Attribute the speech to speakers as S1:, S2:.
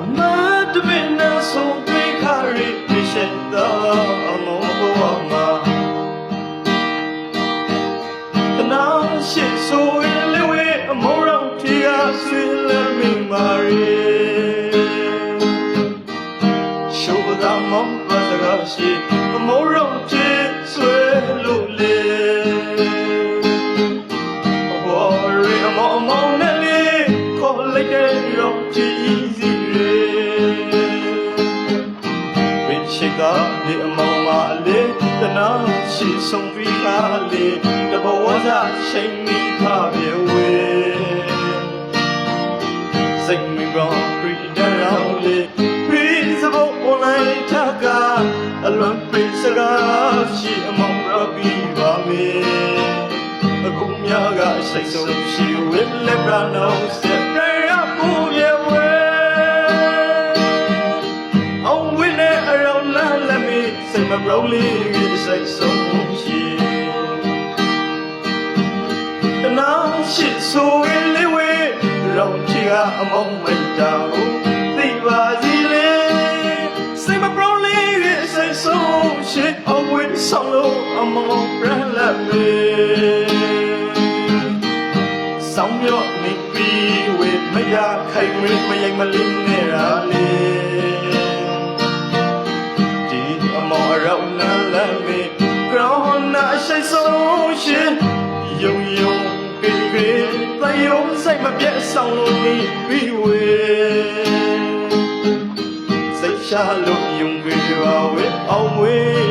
S1: အမတ်တပင်နဲ့ဆုံးတွေ့ခါရီပြရှက်တော့အမောဘဝမှာတနာရှိဆိုရင်လေဝဲအမောရောက်ထီကဆွေလည်းမင်းမာရီရှိုးသာမောင်ပါစကားရှိအမောရောက်ထီဆွေလို့လေ When she got the among my lip, the now she's some free valley, the boys are shame me carve away. Sing me wrong, breathe down, breathe about one night, taka, a long place, a she among Robbie, Bammy. အခုမြားကစိတ်ဆုံးရှိဝိလက်ရနောစက် မီစိတ်မပြောလေးစိတ်ဆုံးရှိတနာရှိဆိုရင်လေးဝဲရောင်ချီကအမောင်းမိတ်တာကိုသိပါစီလေစိတ်မပြောလေးစိတ်ဆုံးရှိအောင်ဝိဆောင်လို့အမောင်းရလက်မီဆောင်ရော့နေပြီးဝေမရခိုင်မင်းမရင်မလင်းနေတာလေ မေကရောနာအရှိဆုံးရှင်ယုံယုံပေပေတယုံစိတ်မပြတ်ဆောင်လို့ဒီပြီးဝေစိတ်ရှာလို့ယုံကြည်ပါဝေအောင်ဝေး